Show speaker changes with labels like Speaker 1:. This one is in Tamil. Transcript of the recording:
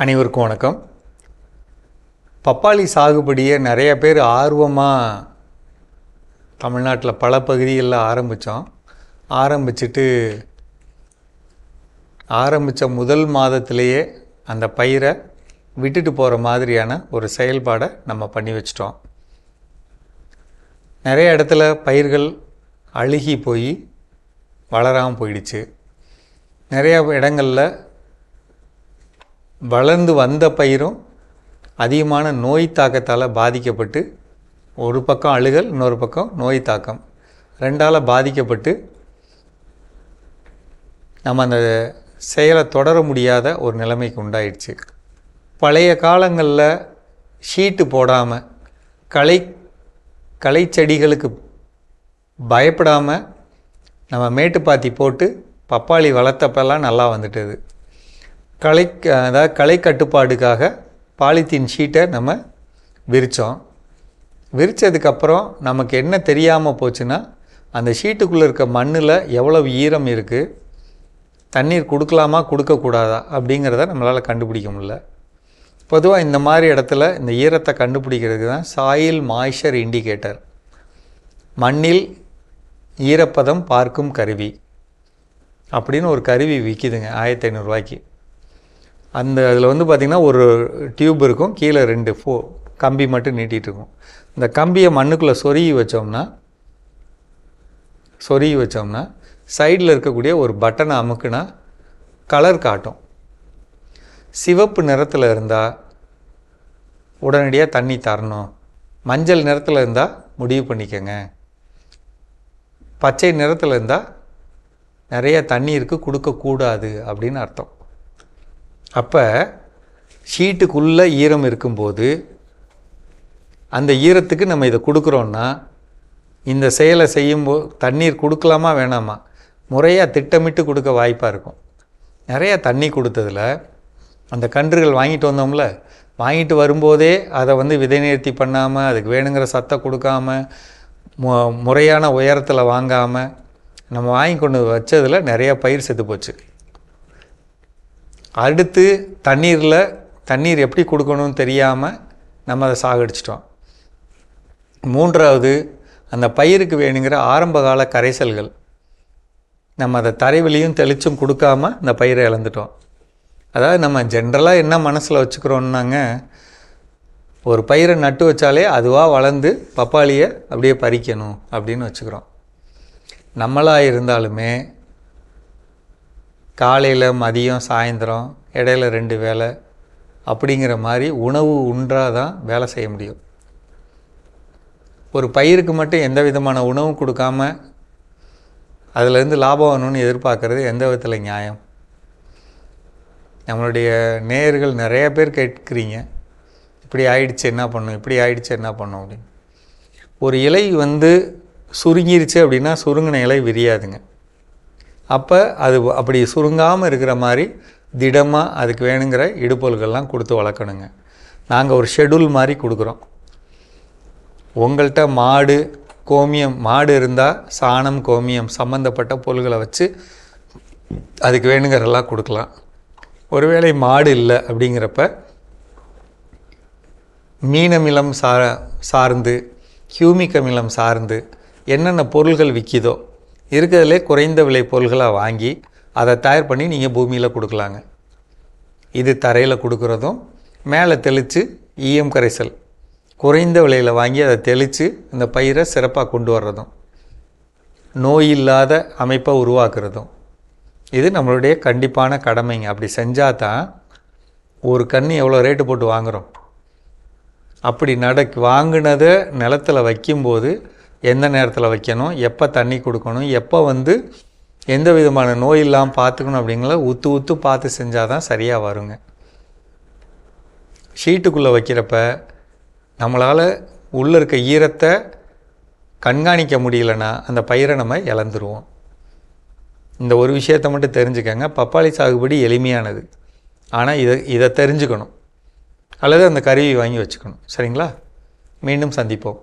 Speaker 1: அனைவருக்கும் வணக்கம். பப்பாளி சாகுபடியை நிறைய பேர் ஆர்வமாக தமிழ்நாட்டில் பல பகுதிகளில் ஆரம்பித்தோம் ஆரம்பிச்சிட்டு ஆரம்பித்த முதல் மாதத்திலேயே அந்த பயிரை விட்டுட்டு போகிற மாதிரியான ஒரு செயல்பாடை நம்ம பண்ணி வச்சிட்டோம். நிறைய இடத்துல பயிர்கள் அழுகி போய் வளராமல் போயிடுச்சு. நிறையா இடங்களில் வளர்ந்து வந்த பயிரும் அதிகமான நோய் தாக்கத்தால் பாதிக்கப்பட்டு ஒரு பக்கம் அழுகல் இன்னொரு பக்கம் நோய் தாக்கம். ரெண்டால் பாதிக்கப்பட்டு நம்ம அந்த செயலை தொடர முடியாத ஒரு நிலைமைக்கு உண்டாயிடுச்சு. பழைய காலங்களில் ஷீட்டு போடாமல் களை களை செடிகளுக்கு பயப்படாமல் நம்ம மேட்டுப்பாத்தி போட்டு பப்பாளி வளர்த்தப்பெல்லாம் நல்லா வந்துட்டுது. களை அதாவது களை கட்டுப்பாடுக்காக பாலித்தீன் ஷீட்டை நம்ம விரித்தோம் விரித்ததுக்கப்புறம் நமக்கு என்ன தெரியாமல் போச்சுன்னா அந்த ஷீட்டுக்குள்ளே இருக்க மண்ணில் எவ்வளவு ஈரம் இருக்குது தண்ணீர் கொடுக்கலாமா கொடுக்கக்கூடாதா அப்படிங்கிறத நம்மளால் கண்டுபிடிக்க முடியல. பொதுவாக இந்த மாதிரி இடத்துல இந்த ஈரத்தை கண்டுபிடிக்கிறதுக்கு தான் சாயில் மாய்ச்சர் இண்டிகேட்டர் மண்ணில் ஈரப்பதம் பார்க்கும் கருவி அப்படின்னு ஒரு கருவி விற்கிதுங்க ஆயிரத்தி ஐநூறுரூவாய்க்கு அந்த அதில் வந்து பார்த்திங்கன்னா ஒரு டியூப் இருக்கும். கீழே ரெண்டு ஃபோ கம்பி மட்டும் நீட்டிகிட்டு இருக்கும். இந்த கம்பியை மண்ணுக்குள்ளே சொருகி வச்சோம்னா சொருகி வச்சோம்னா சைடில் இருக்கக்கூடிய ஒரு பட்டனை அமுக்குனா கலர் காட்டும். சிவப்பு நிறத்தில் இருந்தால் உடனடியாக தண்ணி தரணும். மஞ்சள் நிறத்தில் இருந்தால் முடிவு பண்ணிக்கோங்க. பச்சை நிறத்தில் இருந்தால் நிறைய தண்ணீருக்கு கொடுக்கக்கூடாது அப்படின்னு அர்த்தம். அப்போ ஷீட்டுக்குள்ளே ஈரம் இருக்கும்போது அந்த ஈரத்துக்கு நம்ம இதை கொடுக்குறோன்னா இந்த செயலை செய்யும்போது தண்ணீர் கொடுக்கலாமா வேணாமா? முறையாக திட்டமிட்டு கொடுக்க வாய்ப்பாக இருக்கும். நிறையா தண்ணி கொடுத்ததில் அந்த கன்றுகள் வாங்கிட்டு வந்தோம்ல வாங்கிட்டு வரும்போதே அதை வந்து விதை நிறுத்தி பண்ணாமல் அதுக்கு வேணுங்கிற சத்தை கொடுக்காம மு முறையான உயரத்தில் வாங்காமல் நம்ம வாங்கி கொண்டு வச்சதில் நிறையா பயிர் செத்து போச்சு. அடுத்து தண்ணீரில் தண்ணீர் எப்படி கொடுக்கணும்னு தெரியாமல் நம்ம அதை சாகடிச்சிட்டோம். மூன்றாவது அந்த பயிருக்கு வேணுங்கிற ஆரம்பகால கரைசல்கள். நம்ம அதை தரைவெளியும் தெளிச்சும் கொடுக்காம அந்த பயிரை இழந்துட்டோம். அதாவது நம்ம ஜென்ரலாக என்ன மனசில் வச்சுக்கிறோன்னாங்க ஒரு பயிரை நட்டு வச்சாலே அதுவாக வளர்ந்து பப்பாளியை அப்படியே பறிக்கணும் அப்படின்னு வச்சுக்கிறோம். நம்மளாக இருந்தாலுமே காலையில் மதியம் சாயந்தரம் இடையில ரெண்டு வேலை அப்படிங்கிற மாதிரி உணவு உண்டாக தான் வேலை செய்ய முடியும். ஒரு பயிருக்கு மட்டும் எந்த விதமான உணவும் கொடுக்காம அதிலேருந்து லாபம் வரணும்னு எதிர்பார்க்குறது எந்த விதத்தில் நியாயம்? நம்மளுடைய நேயர்கள் நிறைய பேர் கேட்குறீங்க இப்படி ஆயிடுச்சு என்ன பண்ணும் இப்படி ஆயிடுச்சு என்ன பண்ணும் அப்படின்னு. ஒரு இலை வந்து சுருங்கிருச்சு அப்படின்னா சுருங்கின இலை விரியாதுங்க. அப்போ அது அப்படி சுருங்காமல் இருக்கிற மாதிரி திடமாக அதுக்கு வேணுங்கிற இடுப்பொருள்கள்லாம் கொடுத்து வளர்க்கணுங்க. நாங்கள் ஒரு ஷெடியூல் மாதிரி கொடுக்குறோம். உங்கள்கிட்ட மாடு கோமியம் மாடு இருந்தால் சாணம் கோமியம் சம்மந்தப்பட்ட பொருள்களை வச்சு அதுக்கு வேணுங்கிறதெல்லாம் கொடுக்கலாம். ஒருவேளை மாடு இல்லை அப்படிங்கிறப்ப மீனமிலம் சா சார்ந்து ஹியூமிக் அமிலம் சார்ந்து என்னென்ன பொருள்கள் விற்கிதோ இருக்கிறதுலே குறைந்த விலை பொருள்களாக வாங்கி அதை தயார் பண்ணி நீங்கள் பூமியில் கொடுக்கலாங்க. இது தரையில் கொடுக்குறதும் மேலே தெளித்து ஈயம் கரைசல். குறைந்த விலையில் வாங்கி அதை தெளித்து இந்த பயிரை சிறப்பாக கொண்டு வர்றதும் நோய் இல்லாத அமைப்பை உருவாக்குறதும். இது நம்மளுடைய கண்டிப்பான கடமைங்க. அப்படி செஞ்சால் தான் ஒரு கன்று எவ்வளோ ரேட்டு போட்டு வாங்குகிறோம் அப்படி நடக் வாங்கினதை நிலத்தில் வைக்கும்போது எந்த நேரத்தில் வைக்கணும் எப்போ தண்ணி கொடுக்கணும் எப்போ வந்து எந்த விதமான நோய் இல்லாமல் பார்த்துக்கணும் அப்படிங்கிற உத்து உத்து பார்த்து செஞ்சால் தான் சரியாக வருங்க. ஷீட்டுக்குள்ளே வைக்கிறப்ப நம்மளால் உள்ளே இருக்க ஈரத்தை கண்காணிக்க முடியலன்னா அந்த பயிரை நம்ம இழந்துருவோம். இந்த ஒரு விஷயத்தை மட்டும் தெரிஞ்சுக்கங்க. பப்பாளி சாகுபடி எளிமையானது. ஆனால் இதை இதை தெரிஞ்சுக்கணும். அல்லது அந்த கருவி வாங்கி வச்சுக்கணும். சரிங்களா? மீண்டும் சந்திப்போம்.